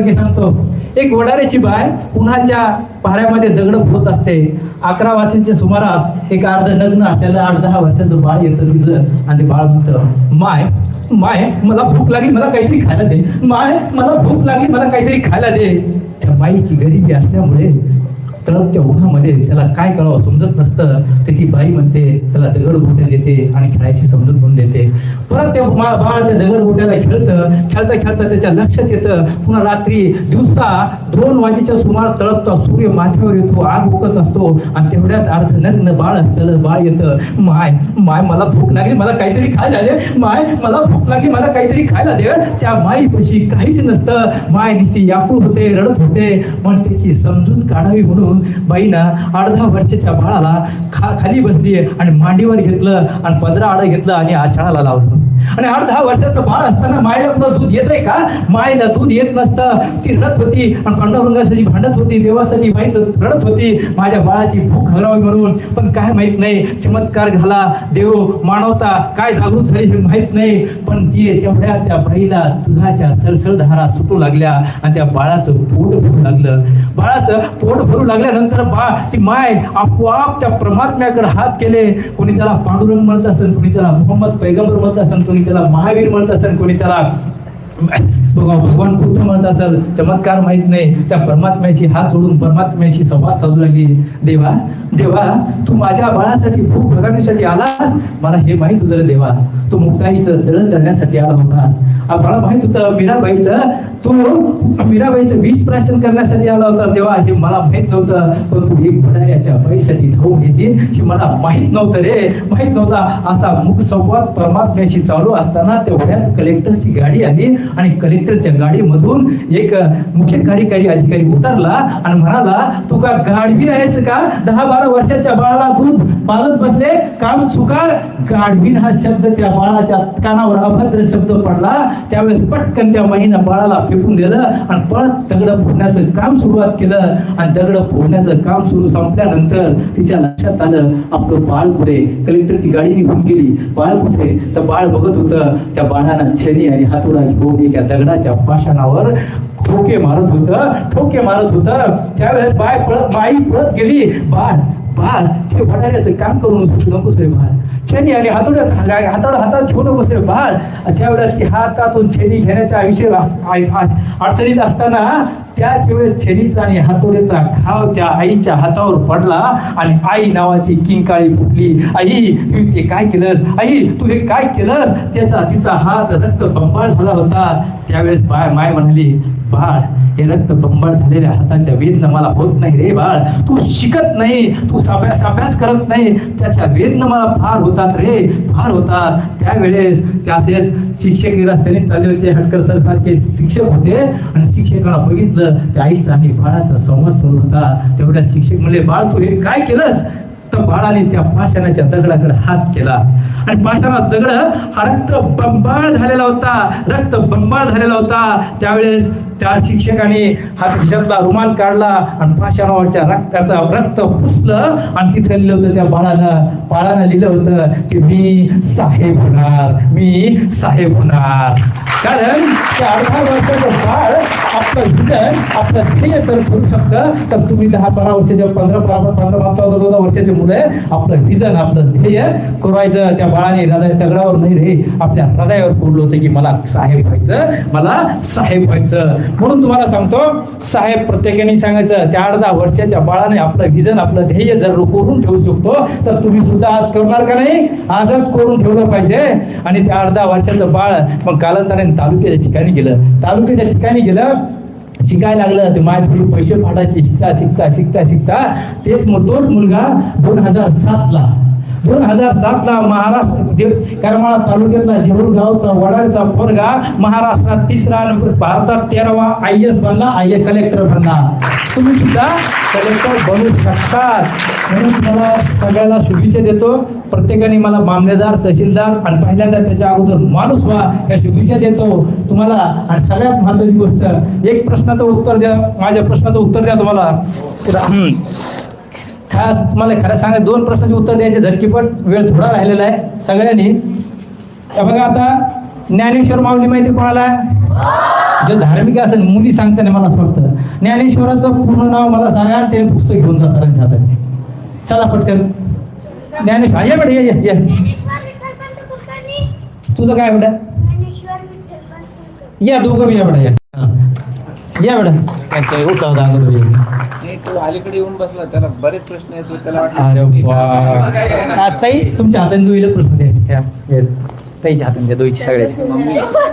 की सांगतो. एक वडाऱ्याची बाय उन्हाच्या पाऱ्यामध्ये दगड फुलत असते. अकरा वाजेच्या सुमारास एक अर्ध नग्न असलेलं आठ दहा वर्षाचं बाळ येतं तिचं आणि बाळ म्हणतं माय माय मला भूक लागली मला काहीतरी खायला दे. माय मला भूक लागली मला काहीतरी खायला दे. त्या बाईची गरिबी असल्यामुळे तळपच्या उन्हामध्ये त्याला काय करावं समजत नसतं ते ती बाई म्हणते त्याला दगड गोट्या देते आणि खेळायची समजूत म्हणून देते. परत ते बाळ त्या दगड गोट्याला खेळतं खेळता खेळता त्याच्या लक्षात येतं पुन्हा रात्री दिवसा दोन वाजेच्या सुमार तळपता सूर्य माझ्यावर येतो आग उकत असतो आणि तेवढ्यात अर्ध नग्न बाळ असतं बाळ येतं. माय माय मला भूक लागली मला काहीतरी खायला आले माय मला भूक लागली मला काहीतरी खायला दे. त्या माईपाशी काहीच नसतं. माय नुसती याकूळ होते रडत होते. पण त्याची समजूत काढावी म्हणून बाईनं अर्धा वर्षाच्या बाळाला खा खाली बसली आणि मांडीवर घेतलं आणि पदरा आडं घेतलं आणि आछाळाला लावलं. आणि आठ दहा वर्षाचं बाळ असताना मायला दूध येत आहे का? मायला दूध येत नसतं. ती रडत होती. आणि पांडुरंगासाठी भांडत होती. देवासाठी माहीत रडत होती. माझ्या बाळाची भूक हरावी म्हणून. पण काय माहीत नाही. चमत्कार झाला. देव मानवता काय जागृत झाली हे माहीत नाही. पण ती तेवढ्या त्या बाईला दुधाच्या सळसळ धारा सुटू लागल्या. आणि त्या बाळाचं पोट भरू लागलं. बाळाचं पोट भरू लागल्यानंतर बा ती माय आपोआप त्या परमात्म्याकडे हात केले. कोणी त्याला पांडुरंग म्हणत असेल कोणी त्याला मोहम्मद पैगंबर म्हणत असेल कोणी त्याला महावीर म्हणत असेल कोणी त्याला भगवान बुद्ध म्हणत असेल चमत्कार माहीत नाही त्या परमात्म्याशी हात जोडून परमात्म्याशी संवाद साधू लागली. देवा देवा तू माझ्या बाळासाठी भूक भगवण्यासाठी आलास? मला हे माहीत होतं देवा. तो मुक्ताईचं दळण दळण्यासाठी आला होता. मला माहीत होतं मीराबाईचं तो मीराबाईचं वीज प्राशन करण्यासाठी आला होता तेव्हा. हे मला माहीत नव्हतं पण तू एक भडाऱ्याच्या बाईसाठी धावून घेशील हे मला माहीत नव्हतं रे. माहीत नव्हता असा मुख संवाद परमात्म्याशी चालू असताना तेवढ्यात कलेक्टरची गाडी आली आणि कलेक्टरच्या गाडीमधून एक मुख्य कार्यकारी अधिकारी उतरला आणि म्हणाला तू का गाढवी आहेस का? दहा बारा वर्षाच्या बाळाला दूध पालत बसले? काम चुकार. गाढवीन हा शब्द त्या बाळाच्या कानावर अभद्र शब्द पडला त्यावेळेस पटकन त्या महिना बाळाला फेकून दिलं आणि पळत दगड फोडण्याचं काम सुरुवात केलं. आणि दगड फोडण्याचं काम सुरू संपल्यानंतर तिच्या लक्षात आलं आपलं बाळ कुठे? कलेक्टरची गाडी निघून गेली. बाळ कुठे? तर बाळ बघत होतं त्या बाळानं छेनी आणि हातोडा घेऊन एका दगडाच्या पाषाणावर ठोके मारत होतं ठोके मारत होतं. त्यावेळेस बाय पळत बाई पळत गेली. बाळ बाळ ते वडाऱ्याचं काम करून नकोस रे बाळ छेनी आणि हातोड्याच हाताळ हातात घेऊ नकोस रे बाळ त्यावेळेस की हातातून छेनी घेण्याच्या आयुष्य अडचणीत असताना त्याच वेळेस छेनीचा आणि हातोड्याचा घाव त्या आईच्या हातावर पडला आणि आई नावाची किंकाळी फुटली. आई तू ते काय केलंस? आई तू हे काय केलंस? त्याचा तिचा हात रक्त पंपाळ झाला होता. त्यावेळेस बाय माय म्हणाली बाळ हे रक्त बंबाळ झालेल्या हाताच्या वेदना मला होत नाही रे बाळ. तू शिकत नाही तू अभ्यास अभ्यास करत नाही. त्याच्या वेदना मला फार होतात रे फार होतात. त्यावेळेस त्याचेच शिक्षक निराशेने चालले होते हटकर सर सारखे शिक्षक होते. आणि शिक्षकाला बघितलं त्या आईचा आणि बाळाचा संवाद चालू होता. तेवढ्या शिक्षक म्हणले बाळ तू हे काय केलंस? तर बाळाने त्या पाषाणाच्या दगडाकडे हात केला. आणि पाषाणा दगड हा रक्त बंबाळ झालेला होता. रक्त बंबाळ झालेला होता. त्यावेळेस त्या शिक्षकाने हात खिशातला रुमाल काढला आणि पाषाणावरच्या रक्ताचा रक्त पुसलं आणि तिथे लिहिलं होतं त्या बाळानं बाळानं लिहिलं होतं की मी साहेब होणार मी साहेब होणार. कारण त्या अठरा वर्षाचं बाळ आपलं विजन आपलं ध्येय तर करू शकतं तर तुम्ही दहा बारा वर्षाच्या पंधरा बारा पंधरा चौदा चौदा वर्षाचे मुलं आहे आपलं विजन आपलं ध्येय करायचं त्या बाळाने हृदय दगडावर नाही रे आपल्या हृदयावर बोललो होतं की मला साहेब व्हायचं मला साहेब व्हायचं. म्हणून तुम्हाला सांगतो साहेब प्रत्येकाने सांगायचं त्या अर्धा वर्षाच्या बाळाने आपलं विजन आपलं ध्येय जर करून ठेवू शकतो तर तुम्ही सुद्धा आज करणार का नाही? आजच करून ठेवलं पाहिजे. आणि त्या अर्धा वर्षाचं बाळ मग कालांतराने तालुक्याच्या ठिकाणी गेलं. तालुक्याच्या ठिकाणी गेलं शिकायला लागलं ते माय थोडी पैसे फाटायचे शिकता शिकता शिकता शिकता. तेच मग तोच मुलगा दोन हजार सातला दोन हजार सातला महाराष्ट्र म्हणजे करमाळा तालुक्यातला जेहूर गावचा वडाळचा पोरगा महाराष्ट्रात तिसरा नंबर भारतात तेरावा आय एस बनला आय एस कलेक्टर बनला. तुम्ही सुद्धा कलेक्टर बनू शकतात. म्हणून तुम्हाला सगळ्याला शुभेच्छा देतो. प्रत्येकाने मला मामलेदार तहसीलदार आणि पहिल्यांदा त्याच्या अगोदर माणूस व्हा या शुभेच्छा देतो. तुम्हाला आणि सगळ्यात महत्वाची गोष्ट एक प्रश्नाचं उत्तर द्या माझ्या प्रश्नाचं उत्तर द्या तुम्हाला. खास तुम्हाला खरं सांगा दोन प्रश्नाचे उत्तर द्यायचे झटकीपट. वेळ थोडा राहिलेला आहे सगळ्यांनी. हे बघा आता ज्ञानेश्वर माऊली माहिती कोणाला? आहे? जे धार्मिक असेल मुली सांगताना मला असं वाटतं. ज्ञानेश्वराचं पूर्ण नाव मला सांगा ते पुस्तक घेऊन जा सरांच्या हातात. चला पटकन. ज्ञानेश्वर ये बेटा ये ये, तुझं काय बेटा या दोघं या बेटा या. या बेटा काय होता तो अलीकडे येऊन बसला त्याला बरेच प्रश्न येतो त्याला अरे वाटलं वा ताई तुमच्या हाताने दुईला प्रश्न द्या. ताईच्या हाताने द्या दोईची सगळ्याची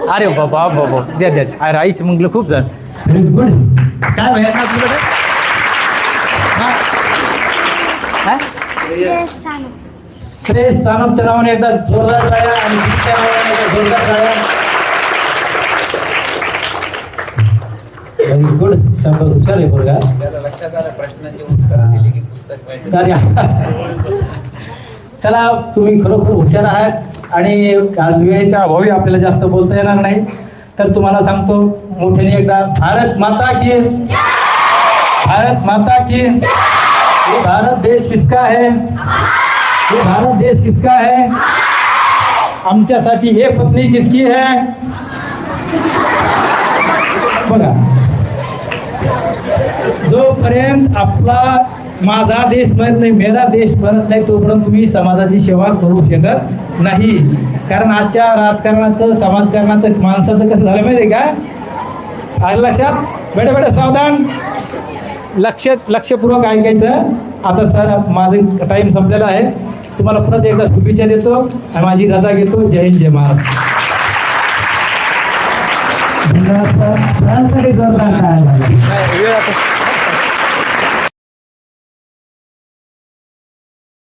अरे बाबा बाबा द्या द्या अरे आईच म्हटलं खूप व्हेरी गुड काय भैया? हा? हा? श्रेयस सानप. नावाने एकदा जोरदार टाळ्या आणि नावाने एकदा जोरदार टाळ्या व्हेरी गुड शब्द हुशार आहे पोरगा प्रश्नांची उत्तर दिली की पुस्तक चला तुम्ही खरोखर हुशार आहात आणि आज वेळेच्या अभावी आपल्याला जास्त बोलता येणार नाही. तर तुम्हाला सांगतो मोठ्याने एकदा भारत माता की भारत माता की ये भारत देश किसका है? ये भारत देश किसका है? आमच्यासाठी हे पत्नी किसकी है? बघा. जोपर्यंत आपला माझा देश म्हणत नाही मेरा देश म्हणत नाही तोपर्यंत तुम्ही समाजाची सेवा करू शकत नाही. कारण आजच्या राजकारणाचं समाजकारणाचं माणसाचं कसं झालं माहिती आहे का? आलं लक्षात? बेटा बेटा सावधान. लक्ष लक्षपूर्वक ऐकायचं. आता सर माझं टाईम संपलेला आहे. तुम्हाला परत एकदा शुभेच्छा देतो आणि माझी रजा घेतो. जय हिंद जय महाराष्ट्र.